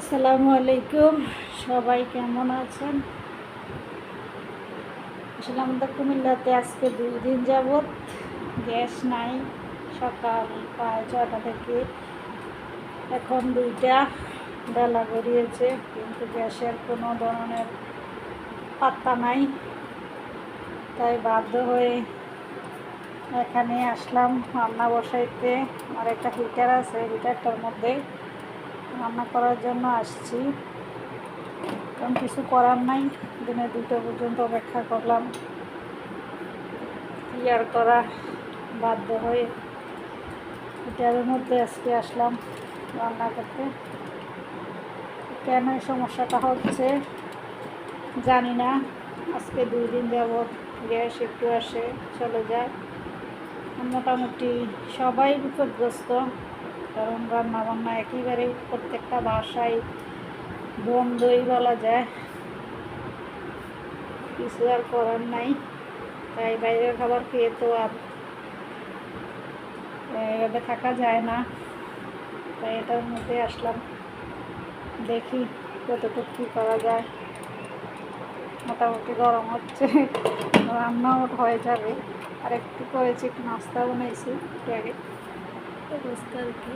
আসসালামু আলাইকুম। সবাই কেমন আছেন? আসলে আমাদের কুমিল্লাতে আজকে দুই দিন যাবৎ গ্যাস নাই। সকাল প্রায় ছটা থেকে এখন দুইটা বেলা গড়িয়েছে কিন্তু গ্যাসের কোনো ধরনের পাত্তা নাই। তাই বাধ্য হয়ে এখানে আসলাম রান্না বসাইতে। আমার একটা হিটার আছে হিটারটার মধ্যে রান্না করার জন্য আসছি। কারণ কিছু করার নাই। দিনে দুটো পর্যন্ত অপেক্ষা করলাম। কি আর করা? বাধ্য হয়ে হিটারের মধ্যে আজকে আসলাম রান্না করতে। কেন এই সমস্যাটা হচ্ছে জানি না। আজকে দুই দিন যাবৎ গ্যাস একটু আসে, চলে যায়। মোটামুটি সবাই বিপদগ্রস্ত। কারণ রান্না বান্না একেবারে প্রত্যেকটা বাসায় বন্ধই বলা যায়। কিছু আর করার নাই। তাই বাইরের খাবার খেয়ে তো আর এভাবে থাকা যায় না। তাই এটার মধ্যে আসলাম। দেখি কতটুকু কী করা যায়। মোটামুটি গরম হচ্ছে। রান্নাও হয়ে যাবে। আর একটু করেছি, একটু নাস্তা বানাইছি একটু আগে। অবস্থা আর কি